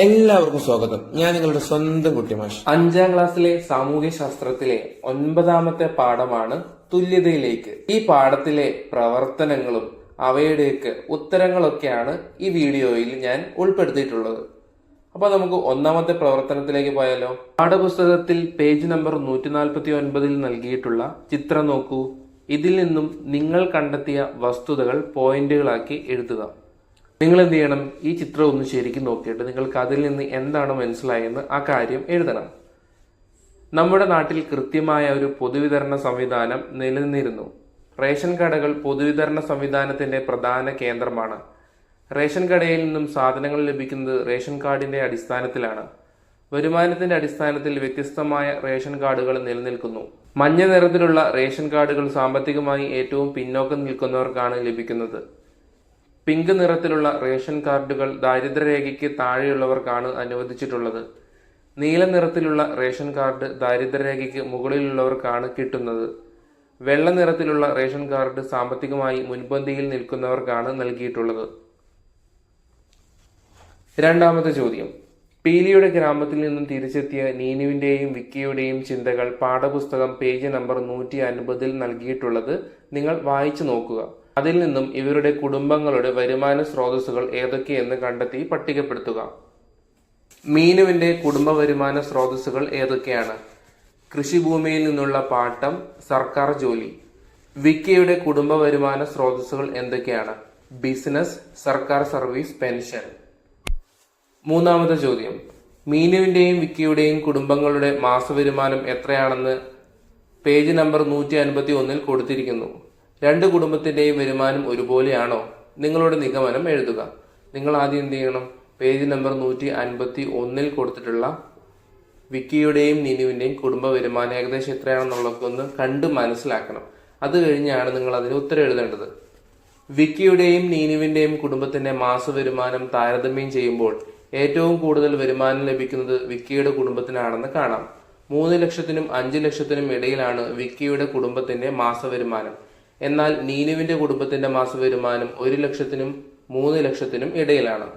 എല്ലാവർക്കും സ്വാഗതം. ഞാൻ നിങ്ങളുടെ സ്വന്തം കുട്ടി മാഷ്. അഞ്ചാം ക്ലാസ്സിലെ സാമൂഹ്യ ശാസ്ത്രത്തിലെ ഒൻപതാമത്തെ പാഠമാണ് തുല്യതയിലേക്ക്. ഈ പാഠത്തിലെ പ്രവർത്തനങ്ങളും അവയുടെയൊക്കെ ഉത്തരങ്ങളൊക്കെയാണ് ഈ വീഡിയോയിൽ ഞാൻ ഉൾപ്പെടുത്തിയിട്ടുള്ളത്. അപ്പൊ നമുക്ക് ഒന്നാമത്തെ പ്രവർത്തനത്തിലേക്ക് പോയാലോ? പാഠപുസ്തകത്തിൽ പേജ് നമ്പർ നൂറ്റി നാൽപ്പത്തി ഒൻപതിൽ നൽകിയിട്ടുള്ള ചിത്രം നോക്കൂ. ഇതിൽ നിന്നും നിങ്ങൾ കണ്ടെത്തിയ വസ്തുതകൾ പോയിന്റുകളാക്കി എഴുതുക. നിങ്ങൾ എന്ത് ചെയ്യണം ഈ ചിത്രം ഒന്ന് ശരിക്കും നോക്കിയിട്ട് നിങ്ങൾക്ക് അതിൽ നിന്ന് എന്താണ് മനസ്സിലായെന്ന് ആ കാര്യം എഴുതണം. നമ്മുടെ നാട്ടിൽ കൃത്യമായ ഒരു പൊതുവിതരണ സംവിധാനം നിലനിന്നിരുന്നു. റേഷൻ കടകൾ പൊതുവിതരണ സംവിധാനത്തിന്റെ പ്രധാന കേന്ദ്രമാണ്. റേഷൻ കടയിൽ നിന്നും സാധനങ്ങൾ ലഭിക്കുന്നത് റേഷൻ കാർഡിന്റെ അടിസ്ഥാനത്തിലാണ്. വരുമാനത്തിന്റെ അടിസ്ഥാനത്തിൽ വ്യത്യസ്തമായ റേഷൻ കാർഡുകൾ നിലനിൽക്കുന്നു. മഞ്ഞ നിറത്തിലുള്ള റേഷൻ കാർഡുകൾ സാമ്പത്തികമായി ഏറ്റവും പിന്നോക്കം നിൽക്കുന്നവർക്കാണ് ലഭിക്കുന്നത്. പിങ്ക് നിറത്തിലുള്ള റേഷൻ കാർഡുകൾ ദാരിദ്ര്യരേഖയ്ക്ക് താഴെയുള്ളവർക്കാണ് അനുവദിച്ചിട്ടുള്ളത്. നീല നിറത്തിലുള്ള റേഷൻ കാർഡ് ദാരിദ്ര്യരേഖയ്ക്ക് മുകളിലുള്ളവർക്കാണ് കിട്ടുന്നത്. വെള്ള നിറത്തിലുള്ള റേഷൻ കാർഡ് സാമ്പത്തികമായി മുൻപന്തിയിൽ നിൽക്കുന്നവർക്കാണ് നൽകിയിട്ടുള്ളത്. രണ്ടാമത്തെ ചോദ്യം. പീലിയുടെ ഗ്രാമത്തിൽ നിന്നും തിരിച്ചെത്തിയ നീനുവിന്റെയും വിക്കിയുടെയും ചിന്തകൾ പാഠപുസ്തകം പേജ് നമ്പർ നൂറ്റി അൻപതിൽ നൽകിയിട്ടുള്ളത് നിങ്ങൾ വായിച്ചു നോക്കുക. അതിൽ നിന്നും ഇവരുടെ കുടുംബങ്ങളുടെ വരുമാന സ്രോതസ്സുകൾ ഏതൊക്കെയെന്ന് കണ്ടെത്തി പട്ടികപ്പെടുത്തുക. മീനുവിന്റെ കുടുംബ വരുമാന സ്രോതസ്സുകൾ ഏതൊക്കെയാണ്? കൃഷിഭൂമിയിൽ നിന്നുള്ള പാട്ടം സർക്കാർ ജോലി. വിക്കിയുടെ കുടുംബ വരുമാന സ്രോതസ്സുകൾ എന്തൊക്കെയാണ്? ബിസിനസ് സർക്കാർ സർവീസ് പെൻഷൻ. മൂന്നാമത്തെ ചോദ്യം. മീനുവിന്റെയും വിക്കിയുടെയും കുടുംബങ്ങളുടെ മാസവരുമാനം എത്രയാണെന്ന് പേജ് നമ്പർ നൂറ്റി അൻപത്തി ഒന്നിൽ കൊടുത്തിരിക്കുന്നു. രണ്ട് കുടുംബത്തിന്റെയും വരുമാനം ഒരുപോലെയാണോ? നിങ്ങളുടെ നിഗമനം എഴുതുക. നിങ്ങൾ ആദ്യം എന്ത് ചെയ്യണം? പേജ് നമ്പർ നൂറ്റി അൻപത്തി ഒന്നിൽ കൊടുത്തിട്ടുള്ള വിക്കിയുടെയും നിനുവിന്റെയും കുടുംബ വരുമാനം ഏകദേശം എത്രയാണെന്നുള്ളതൊക്കെ ഒന്ന് കണ്ട് മനസ്സിലാക്കണം. അത് കഴിഞ്ഞാണ് നിങ്ങൾ അതിന് ഉത്തരം എഴുതേണ്ടത്. വിക്കിയുടെയും നീനുവിന്റെയും കുടുംബത്തിന്റെ മാസ വരുമാനം താരതമ്യം ചെയ്യുമ്പോൾ ഏറ്റവും കൂടുതൽ വരുമാനം ലഭിക്കുന്നത് വിക്കിയുടെ കുടുംബത്തിനാണെന്ന് കാണാം. മൂന്ന് ലക്ഷത്തിനും അഞ്ച് ലക്ഷത്തിനും ഇടയിലാണ് വിക്കിയുടെ കുടുംബത്തിന്റെ മാസ വരുമാനം. എന്നാൽ നീനുവിന്റെ കുടുംബത്തിന്റെ മാസ വരുമാനം ഒരു ലക്ഷത്തിനും മൂന്ന് ലക്ഷത്തിനും ഇടയിലാണ്.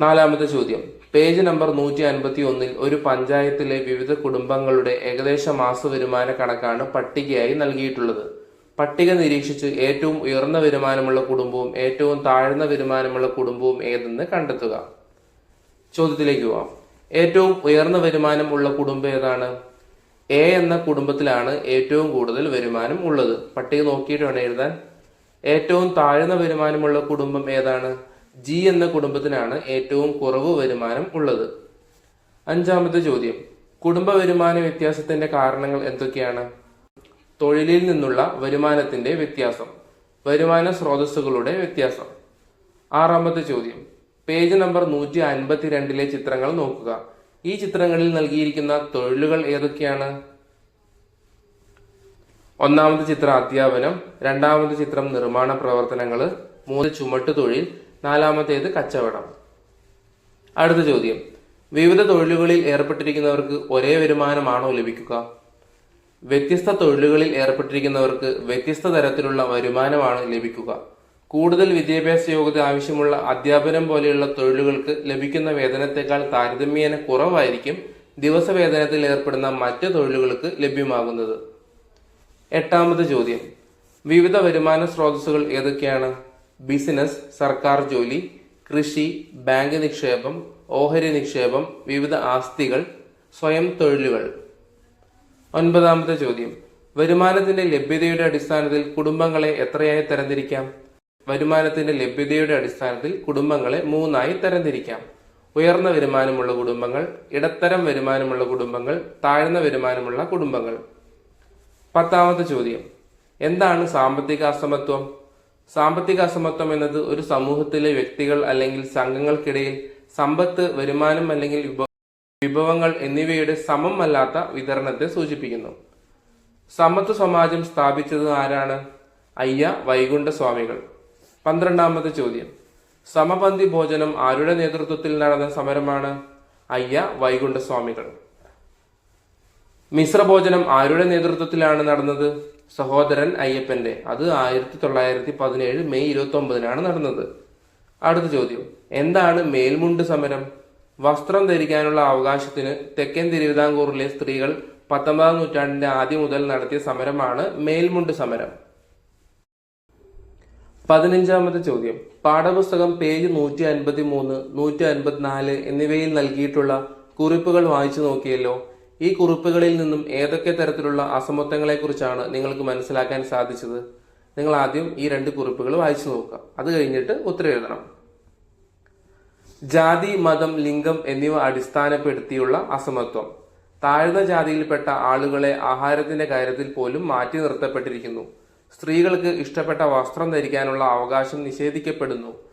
നാലാമത്തെ ചോദ്യം. പേജ് നമ്പർ നൂറ്റി അൻപത്തി ഒന്നിൽ ഒരു പഞ്ചായത്തിലെ വിവിധ കുടുംബങ്ങളുടെ ഏകദേശ മാസ വരുമാന കണക്കാണ് പട്ടികയായി നൽകിയിട്ടുള്ളത്. പട്ടിക നിരീക്ഷിച്ച് ഏറ്റവും ഉയർന്ന വരുമാനമുള്ള കുടുംബവും ഏറ്റവും താഴ്ന്ന വരുമാനമുള്ള കുടുംബവും ഏതെന്ന് കണ്ടെത്തുക. ചോദ്യത്തിലേക്ക് പോവാം. ഏറ്റവും ഉയർന്ന വരുമാനം ഉള്ള കുടുംബം ഏതാണ്? എ എന്ന കുടുംബത്തിലാണ് ഏറ്റവും കൂടുതൽ വരുമാനം ഉള്ളത്. പട്ടിക നോക്കിയിട്ട് വേണം എഴുതാൻ. ഏറ്റവും താഴ്ന്ന വരുമാനമുള്ള കുടുംബം ഏതാണ്? ജി എന്ന കുടുംബത്തിനാണ് ഏറ്റവും കുറവ് വരുമാനം ഉള്ളത്. അഞ്ചാമത്തെ ചോദ്യം. കുടുംബ വരുമാന വ്യത്യാസത്തിന്റെ കാരണങ്ങൾ എന്തൊക്കെയാണ്? തൊഴിലിൽ നിന്നുള്ള വരുമാനത്തിന്റെ വ്യത്യാസം. വരുമാന സ്രോതസ്സുകളുടെ വ്യത്യാസം. ആറാമത്തെ ചോദ്യം. പേജ് നമ്പർ നൂറ്റി അൻപത്തിരണ്ടിലെ ചിത്രങ്ങൾ നോക്കുക. ഈ ചിത്രങ്ങളിൽ നൽകിയിരിക്കുന്ന തൊഴിലുകൾ ഏതൊക്കെയാണ്? ഒന്നാമത് ചിത്രം അധ്യാപനം രണ്ടാമത് ചിത്രം നിർമ്മാണ പ്രവർത്തനങ്ങൾ മൂന്ന് ചുമട്ട് തൊഴിൽ നാലാമത്തേത് കച്ചവടം. അടുത്ത ചോദ്യം. വിവിധ തൊഴിലുകളിൽ ഏർപ്പെട്ടിരിക്കുന്നവർക്ക് ഒരേ വരുമാനമാണോ ലഭിക്കുക? വ്യത്യസ്ത തൊഴിലുകളിൽ ഏർപ്പെട്ടിരിക്കുന്നവർക്ക് വ്യത്യസ്ത തരത്തിലുള്ള വരുമാനമാണ് ലഭിക്കുക. കൂടുതൽ വിദ്യാഭ്യാസ യോഗ്യത ആവശ്യമുള്ള അധ്യാപനം പോലെയുള്ള തൊഴിലുകൾക്ക് ലഭിക്കുന്ന വേതനത്തെക്കാൾ താരതമ്യേന കുറവായിരിക്കും ദിവസ വേതനത്തിൽ ഏർപ്പെടുന്ന മറ്റ് തൊഴിലുകൾക്ക് ലഭ്യമാകുന്നത്. എട്ടാമത് ചോദ്യം. വിവിധ വരുമാന സ്രോതസ്സുകൾ ഏതൊക്കെയാണ്? ബിസിനസ് സർക്കാർ ജോലി കൃഷി ബാങ്ക് നിക്ഷേപം ഓഹരി നിക്ഷേപം വിവിധ ആസ്തികൾ സ്വയം തൊഴിലുകൾ. ഒൻപതാമത്തെ ചോദ്യം. വരുമാനത്തിന്റെ ലഭ്യതയുടെ അടിസ്ഥാനത്തിൽ കുടുംബങ്ങളെ എത്രയായി തരംതിരിക്കാം? വരുമാനത്തിന്റെ ലഭ്യതയുടെ അടിസ്ഥാനത്തിൽ കുടുംബങ്ങളെ മൂന്നായി തരംതിരിക്കാം. ഉയർന്ന വരുമാനമുള്ള കുടുംബങ്ങൾ ഇടത്തരം വരുമാനമുള്ള കുടുംബങ്ങൾ താഴ്ന്ന വരുമാനമുള്ള കുടുംബങ്ങൾ. പത്താമത്തെ ചോദ്യം. എന്താണ് സാമ്പത്തിക അസമത്വം? സാമ്പത്തിക അസമത്വം എന്നത് ഒരു സമൂഹത്തിലെ വ്യക്തികൾ അല്ലെങ്കിൽ സംഘങ്ങൾക്കിടയിൽ സമ്പത്ത് വരുമാനം അല്ലെങ്കിൽ വിഭവങ്ങൾ എന്നിവയുടെ സമം അല്ലാത്ത വിതരണത്തെ സൂചിപ്പിക്കുന്നു. സമത്വ സമാജം സ്ഥാപിച്ചത് ആരാണ്? അയ്യ വൈകുണ്ഠ സ്വാമികൾ. പന്ത്രണ്ടാമത്തെ ചോദ്യം. സമപന്തി ഭോജനം ആരുടെ നേതൃത്വത്തിൽ നടന്ന സമരമാണ്? അയ്യ വൈകുണ്ഠസ്വാമികൾ. മിശ്ര മിശ്രഭോജനം ആരുടെ നേതൃത്വത്തിലാണ് നടന്നത്? സഹോദരൻ അയ്യപ്പന്റെ. അത് ആയിരത്തി തൊള്ളായിരത്തി പതിനേഴ് മെയ് ഇരുപത്തി ഒമ്പതിനാണ് നടന്നത്. അടുത്ത ചോദ്യം. എന്താണ് മേൽമുണ്ട് സമരം? വസ്ത്രം ധരിക്കാനുള്ള അവകാശത്തിന് തെക്കൻ തിരുവിതാംകൂറിലെ സ്ത്രീകൾ പത്തൊമ്പതാം നൂറ്റാണ്ടിന്റെ ആദ്യം മുതൽ നടത്തിയ സമരമാണ് മേൽമുണ്ട് സമരം. പതിനഞ്ചാമത്തെ ചോദ്യം. പാഠപുസ്തകം പേജ് നൂറ്റി അൻപത്തി മൂന്ന് നൂറ്റി അൻപത്തിനാല് എന്നിവയിൽ നൽകിയിട്ടുള്ള കുറിപ്പുകൾ വായിച്ചു നോക്കിയല്ലോ. ഈ കുറിപ്പുകളിൽ നിന്നും ഏതൊക്കെ തരത്തിലുള്ള അസമത്വങ്ങളെക്കുറിച്ചാണ് നിങ്ങൾക്ക് മനസ്സിലാക്കാൻ സാധിച്ചത്? നിങ്ങൾ ആദ്യം ഈ രണ്ട് കുറിപ്പുകൾ വായിച്ചു നോക്കുക. അത് കഴിഞ്ഞിട്ട് ഉത്തരം എഴുതണം. ജാതി മതം ലിംഗം എന്നിവ അടിസ്ഥാനപ്പെടുത്തിയുള്ള അസമത്വം. താഴ്ന്ന ജാതിയിൽപ്പെട്ട ആളുകളെ ആഹാരത്തിന്റെ കാര്യത്തിൽ പോലും മാറ്റി നിർത്തപ്പെട്ടിരിക്കുന്നു. സ്ത്രീകൾക്ക് ഇഷ്ടപ്പെട്ട വസ്ത്രം ധരിക്കാനുള്ള അവകാശം നിഷേധിക്കപ്പെടുന്നു.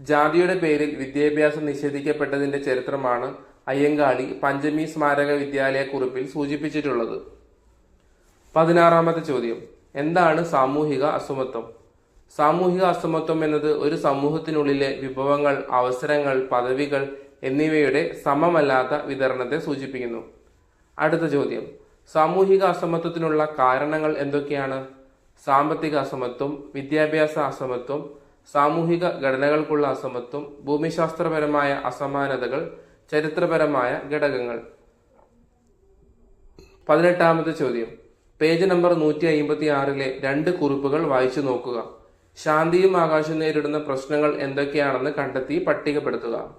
ജാതിയുടെ പേരിൽ വിദ്യാഭ്യാസം നിഷേധിക്കപ്പെട്ടതിന്റെ ചരിത്രമാണ് അയ്യങ്കാളി പഞ്ചമി സ്മാരക വിദ്യാലയ കുറിപ്പിൽ സൂചിപ്പിച്ചിട്ടുള്ളത്. പതിനാറാമത്തെ ചോദ്യം. എന്താണ് സാമൂഹിക അസമത്വം? സാമൂഹിക അസമത്വം എന്നത് ഒരു സമൂഹത്തിനുള്ളിലെ വിഭവങ്ങൾ അവസരങ്ങൾ പദവികൾ എന്നിവയുടെ സമമല്ലാത്ത വിതരണത്തെ സൂചിപ്പിക്കുന്നു. അടുത്ത ചോദ്യം. സാമൂഹിക അസമത്വത്തിനുള്ള കാരണങ്ങൾ എന്തൊക്കെയാണ്? സാമ്പത്തിക അസമത്വം വിദ്യാഭ്യാസ അസമത്വം സാമൂഹിക ഘടനകൾക്കുള്ള അസമത്വം ഭൂമിശാസ്ത്രപരമായ അസമാനതകൾ ചരിത്രപരമായ ഘടകങ്ങൾ. പതിനെട്ടാമത്തെ ചോദ്യം. പേജ് നമ്പർ നൂറ്റി അയിമ്പത്തി ആറിലെ രണ്ട് കുറിപ്പുകൾ വായിച്ചു നോക്കുക. ശാന്തിയും ആകാശം നേരിടുന്ന പ്രശ്നങ്ങൾ എന്തൊക്കെയാണെന്ന് കണ്ടെത്തി പട്ടികപ്പെടുത്തുക.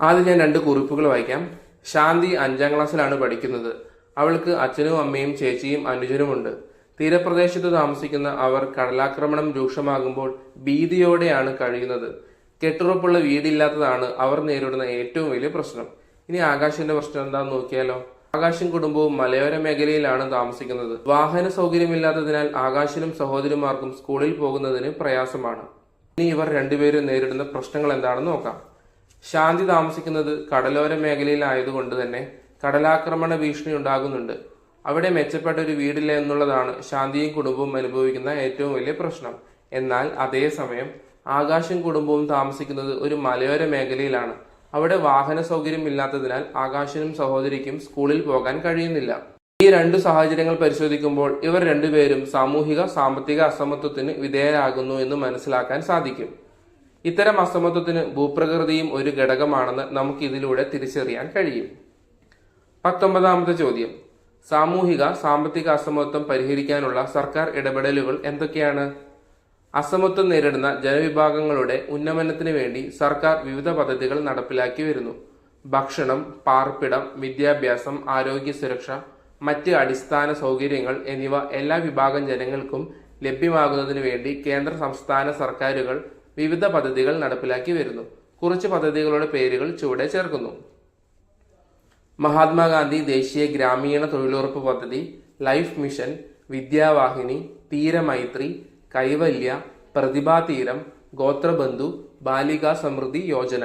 ആദ്യം ഞാൻ രണ്ട് കുറിപ്പുകൾ വായിക്കാം. ശാന്തി അഞ്ചാം ക്ലാസ്സിലാണ് പഠിക്കുന്നത്. അവൾക്ക് അച്ഛനും അമ്മയും ചേച്ചിയും അനുജനുമുണ്ട്. തീരപ്രദേശത്ത് താമസിക്കുന്ന അവർ കടലാക്രമണം രൂക്ഷമാകുമ്പോൾ ഭീതിയോടെയാണ് കഴിയുന്നത്. കെട്ടുറപ്പുള്ള വീടില്ലാത്തതാണ് അവർ നേരിടുന്ന ഏറ്റവും വലിയ പ്രശ്നം. ഇനി ആകാശിന്റെ പ്രശ്നം എന്താന്ന് നോക്കിയാലോ? ആകാശം കുടുംബവും മലയോര മേഖലയിലാണ് താമസിക്കുന്നത്. വാഹന സൗകര്യമില്ലാത്തതിനാൽ ആകാശിനും സഹോദരിമാർക്കും സ്കൂളിൽ പോകുന്നതിന് പ്രയാസമാണ്. ഇനി ഇവർ രണ്ടുപേരും നേരിടുന്ന പ്രശ്നങ്ങൾ എന്താണെന്ന് നോക്കാം. ശാന്തി താമസിക്കുന്നത് കടലോര മേഖലയിലായതുകൊണ്ട് തന്നെ കടലാക്രമണ ഭീഷണി ഉണ്ടാകുന്നുണ്ട്. അവിടെ മെച്ചപ്പെട്ട ഒരു വീടില്ല എന്നുള്ളതാണ് ശാന്തിയും കുടുംബവും അനുഭവിക്കുന്ന ഏറ്റവും വലിയ പ്രശ്നം. എന്നാൽ അതേസമയം ആകാശും കുടുംബവും താമസിക്കുന്നത് ഒരു മലയോര മേഖലയിലാണ്. അവിടെ വാഹന സൗകര്യം ഇല്ലാത്തതിനാൽ ആകാശനും സഹോദരിക്കും സ്കൂളിൽ പോകാൻ കഴിയുന്നില്ല. ഈ രണ്ട് സാഹചര്യങ്ങൾ പരിശോധിക്കുമ്പോൾ ഇവർ രണ്ടുപേരും സാമൂഹിക സാമ്പത്തിക അസമത്വത്തിന് വിധേയരാകുന്നു എന്ന് മനസ്സിലാക്കാൻ സാധിക്കും. ഇത്തരം അസമത്വത്തിന് ഭൂപ്രകൃതിയും ഒരു ഘടകമാണെന്ന് നമുക്ക് ഇതിലൂടെ തിരിച്ചറിയാൻ കഴിയും. പത്തൊമ്പതാമത്തെ ചോദ്യം. സാമൂഹിക സാമ്പത്തിക അസമത്വം പരിഹരിക്കാനുള്ള സർക്കാർ ഇടപെടലുകൾ എന്തൊക്കെയാണ്? അസമത്വം നേരിടുന്ന ജനവിഭാഗങ്ങളുടെ ഉന്നമനത്തിന് വേണ്ടി സർക്കാർ വിവിധ പദ്ധതികൾ നടപ്പിലാക്കി വരുന്നു. ഭക്ഷണം പാർപ്പിടം വിദ്യാഭ്യാസം ആരോഗ്യ സുരക്ഷ മറ്റ് അടിസ്ഥാന സൗകര്യങ്ങൾ എന്നിവ എല്ലാ വിഭാഗം ജനങ്ങൾക്കും ലഭ്യമാകുന്നതിന് വേണ്ടി കേന്ദ്ര സംസ്ഥാന സർക്കാരുകൾ വിവിധ പദ്ധതികൾ നടപ്പിലാക്കി വരുന്നു. കുറച്ച് പദ്ധതികളുടെ പേരുകൾ ചുവടെ ചേർക്കുന്നു. മഹാത്മാഗാന്ധി ദേശീയ ഗ്രാമീണ തൊഴിലുറപ്പ് പദ്ധതി ലൈഫ് മിഷൻ വിദ്യാവാഹിനി തീരമൈത്രി കൈവല്യ പ്രതിഭാതീരം ഗോത്രബന്ധു ബാലികാ സമൃദ്ധി യോജന.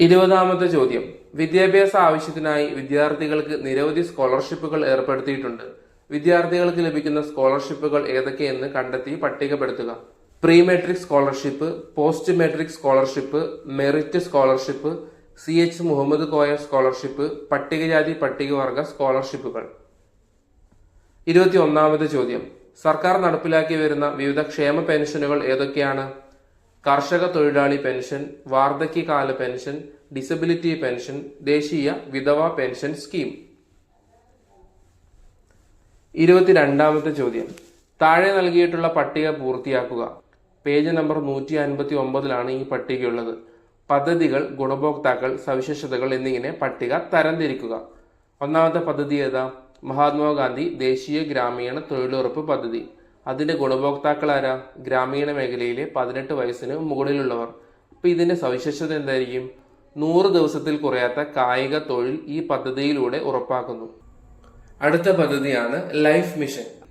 ഇരുപതാമത്തെ ചോദ്യം. വിദ്യാഭ്യാസ ആവശ്യത്തിനായി വിദ്യാർത്ഥികൾക്ക് നിരവധി സ്കോളർഷിപ്പുകൾ ഏർപ്പെടുത്തിയിട്ടുണ്ട്. വിദ്യാർത്ഥികൾക്ക് ലഭിക്കുന്ന സ്കോളർഷിപ്പുകൾ ഏതൊക്കെയെന്ന് കണ്ടെത്തി പട്ടികപ്പെടുത്തുക. Pre matric scholarship post matric scholarship merit scholarship C H Muhammad Koya scholarship പട്ടികജാതി പട്ടികവർഗ സ്കോളർഷിപ്പുകൾ. ഇരുപത്തി ഒന്നാമത് ചോദ്യം. സർക്കാർ നടപ്പിലാക്കി വരുന്ന വിവിധ ക്ഷേമ പെൻഷനുകൾ ഏതൊക്കെയാണ്? കർഷക തൊഴിലാളി പെൻഷൻ വാർദ്ധക്യകാല പെൻഷൻ ഡിസബിലിറ്റി പെൻഷൻ ദേശീയ വിധവ പെൻഷൻ സ്കീം. ഇരുപത്തിരണ്ടാമത്തെ ചോദ്യം. താഴെ നൽകിയിട്ടുള്ള പട്ടിക പൂർത്തിയാക്കുക. പേജ് നമ്പർ നൂറ്റി അൻപത്തി ഒമ്പതിലാണ് ഈ പട്ടികയുള്ളത്. പദ്ധതികൾ ഗുണഭോക്താക്കൾ സവിശേഷതകൾ എന്നിങ്ങനെ പട്ടിക തരംതിരിക്കുക. ഒന്നാമത്തെ പദ്ധതി ഏതാ? മഹാത്മാഗാന്ധി ദേശീയ ഗ്രാമീണ തൊഴിലുറപ്പ് പദ്ധതി. അതിന്റെ ഗുണഭോക്താക്കൾ ആരാ? ഗ്രാമീണ മേഖലയിലെ പതിനെട്ട് വയസ്സിന് മുകളിലുള്ളവർ. അപ്പോൾ ഇതിന്റെ സവിശേഷത എന്തായിരിക്കും? നൂറ് ദിവസത്തിൽ കുറയാത്ത കായിക തൊഴിൽ ഈ പദ്ധതിയിലൂടെ ഉറപ്പാക്കുന്നു. അടുത്ത പദ്ധതിയാണ് ലൈഫ് മിഷൻ.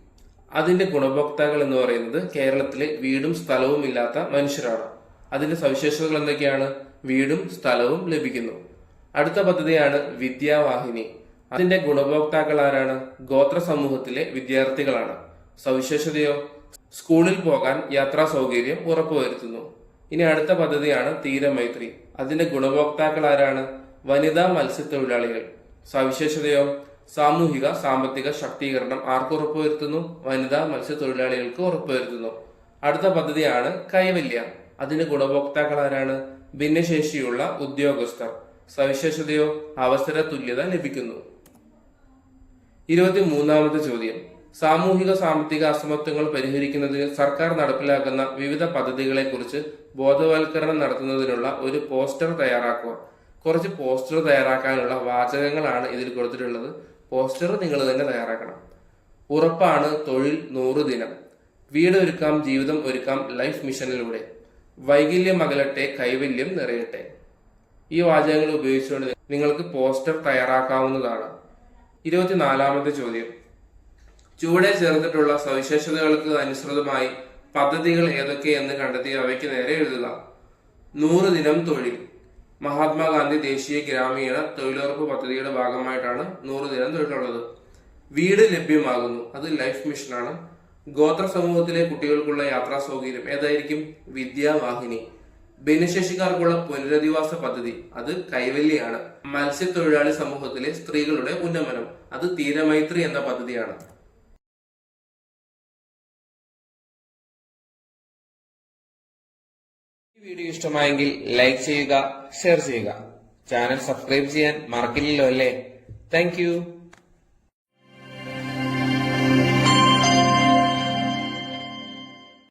അതിന്റെ ഗുണഭോക്താക്കൾ എന്ന് പറയുന്നത് കേരളത്തിലെ വീടും സ്ഥലവും ഇല്ലാത്ത മനുഷ്യരാണ്. അതിന്റെ സവിശേഷതകൾ എന്തൊക്കെയാണ്? വീടും സ്ഥലവും ലഭിക്കുന്നു. അടുത്ത പദ്ധതിയാണ് വിദ്യാവാഹിനി. അതിന്റെ ഗുണഭോക്താക്കൾ ആരാണ്? ഗോത്ര സമൂഹത്തിലെ വിദ്യാർത്ഥികളാണ്. സവിശേഷതയോ? സ്കൂളിൽ പോകാൻ യാത്രാ സൗകര്യം ഉറപ്പുവരുത്തുന്നു. ഇനി അടുത്ത പദ്ധതിയാണ് തീരമൈത്രി. അതിന്റെ ഗുണഭോക്താക്കൾ ആരാണ്? വനിതാ മത്സ്യത്തൊഴിലാളികൾ. സവിശേഷതയോ? സാമൂഹിക സാമ്പത്തിക ശാക്തീകരണം ആർക്ക് ഉറപ്പുവരുത്തുന്നു? വനിതാ മത്സ്യത്തൊഴിലാളികൾക്ക് ഉറപ്പുവരുത്തുന്നു. അടുത്ത പദ്ധതിയാണ് കൈവല്യ. അതിന് ഗുണഭോക്താക്കൾ ആരാണ്? ഭിന്നശേഷിയുള്ള ഉദ്യോഗസ്ഥർ. സവിശേഷതയോ അവസര തുല്യത ലഭിക്കുന്നു. ഇരുപത്തി മൂന്നാമത്തെ ചോദ്യം. സാമൂഹിക സാമ്പത്തിക അസമത്വങ്ങൾ പരിഹരിക്കുന്നതിന് സർക്കാർ നടപ്പിലാക്കുന്ന വിവിധ പദ്ധതികളെ കുറിച്ച് ബോധവൽക്കരണം നടത്തുന്നതിനുള്ള ഒരു പോസ്റ്റർ തയ്യാറാക്കുക. കുറച്ച് പോസ്റ്റർ തയ്യാറാക്കാനുള്ള വാചകങ്ങളാണ് ഇതിൽ കൊടുത്തിട്ടുള്ളത്. പോസ്റ്റർ നിങ്ങൾ തന്നെ തയ്യാറാക്കണം. ഉറപ്പാണ് തൊഴിൽ നൂറ് ദിനം. വീട് ഒരുക്കാം ജീവിതം ഒരുക്കാം ലൈഫ് മിഷനിലൂടെ. വൈകല്യം അകലട്ടെ കൈവല്യം നിറയട്ടെ. ഈ വാചകങ്ങൾ ഉപയോഗിച്ചുകൊണ്ട് നിങ്ങൾക്ക് പോസ്റ്റർ തയ്യാറാക്കാവുന്നതാണ്. ഇരുപത്തിനാലാമത്തെ ചോദ്യം. ചുവടെ ചേർത്തിട്ടുള്ള സവിശേഷതകൾക്ക് അനുസൃതമായി പദ്ധതികൾ ഏതൊക്കെയെന്ന് കണ്ടെത്തി അവയ്ക്ക് നേരെ എഴുതുക. നൂറ് ദിനം തൊഴിൽ. മഹാത്മാഗാന്ധി ദേശീയ ഗ്രാമീണ തൊഴിലുറപ്പ് പദ്ധതിയുടെ ഭാഗമായിട്ടാണ് നൂറ് ദിനം തൊഴിലുള്ളത്. വീട് ലഭ്യമാകുന്നു. അത് ലൈഫ് മിഷനാണ്. ഗോത്ര സമൂഹത്തിലെ കുട്ടികൾക്കുള്ള യാത്രാ സൗകര്യം ഏതായിരിക്കും? വിദ്യാവാഹിനി ഭിന്നശേഷിക്കാർക്കുള്ള പുനരധിവാസ പദ്ധതി. അത് കൈവല്യാണ്. മത്സ്യത്തൊഴിലാളി സമൂഹത്തിലെ സ്ത്രീകളുടെ ഉന്നമനം. അത് തീരമൈത്രി എന്ന പദ്ധതിയാണ്. വീഡിയോ ഇഷ്ടമായെങ്കിൽ ലൈക്ക് ചെയ്യുക ഷെയർ ചെയ്യുക. ചാനൽ സബ്സ്ക്രൈബ് ചെയ്യാൻ മറക്കില്ലല്ലോ അല്ലേ? താങ്ക്